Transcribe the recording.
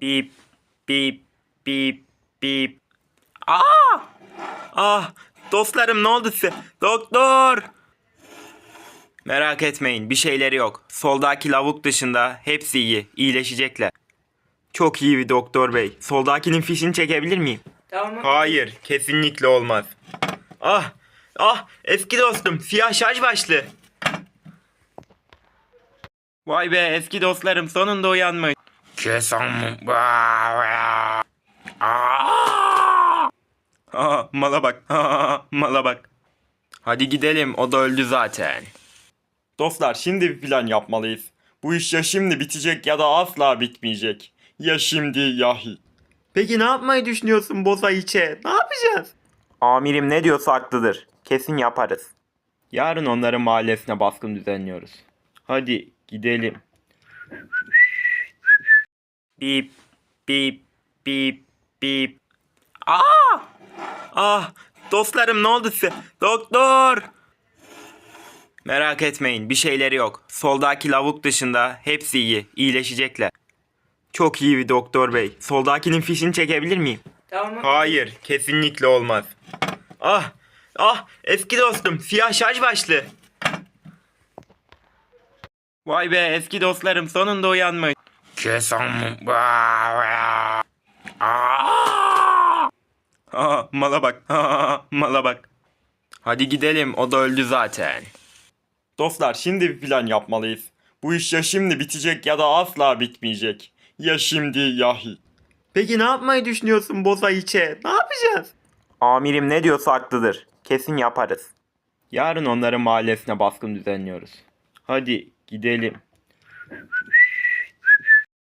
Bip bip bip bip. Aa! Ah dostlarım ne oldu size? Doktor! Merak etmeyin bir şeyleri yok. Soldaki lavuk dışında hepsi iyi. İyileşecekler. Çok iyi bir doktor bey. Soldakinin fişini çekebilir miyim? Tamam. Hayır, kesinlikle olmaz. Ah, ah, eski dostum, siyah şarj başlı. Vay be, eski dostlarım sonunda uyanmış. Kesin Aa, Ah, mala bak, Aa, mala bak. Hadi gidelim, o da öldü zaten. Dostlar, şimdi bir plan yapmalıyız. Bu iş ya şimdi bitecek ya da asla bitmeyecek. Ya şimdi ya hiç. Peki ne yapmayı düşünüyorsun Boza içe? Ne yapacağız? Amirim ne diyorsa haklıdır. Kesin yaparız. Yarın onların mahallesine baskın düzenliyoruz. Hadi gidelim. Bip bip bip bip. Aa! Ah dostlarım ne oldu size? Doktor! Merak etmeyin bir şeyleri yok. Soldaki lavuk dışında hepsi iyi. İyileşecekler. Çok iyi bir doktor bey. Soldakinin fişini çekebilir miyim? Tamam. Hayır, kesinlikle olmaz. Ah, ah, eski dostum, siyah şarj başlı. Vay be, eski dostlarım sonunda uyanmış. Kesin Aa! Aa, mala bak, Aa, mala bak. Hadi gidelim, o da öldü zaten. Dostlar, şimdi bir plan yapmalıyız. Bu iş ya şimdi bitecek ya da asla bitmeyecek. Ya şimdi ya hiç. Peki ne yapmayı düşünüyorsun Boza içe? Ne yapacağız? Amirim ne diyorsa haklıdır. Kesin yaparız. Yarın onların mahallesine baskın düzenliyoruz. Hadi gidelim.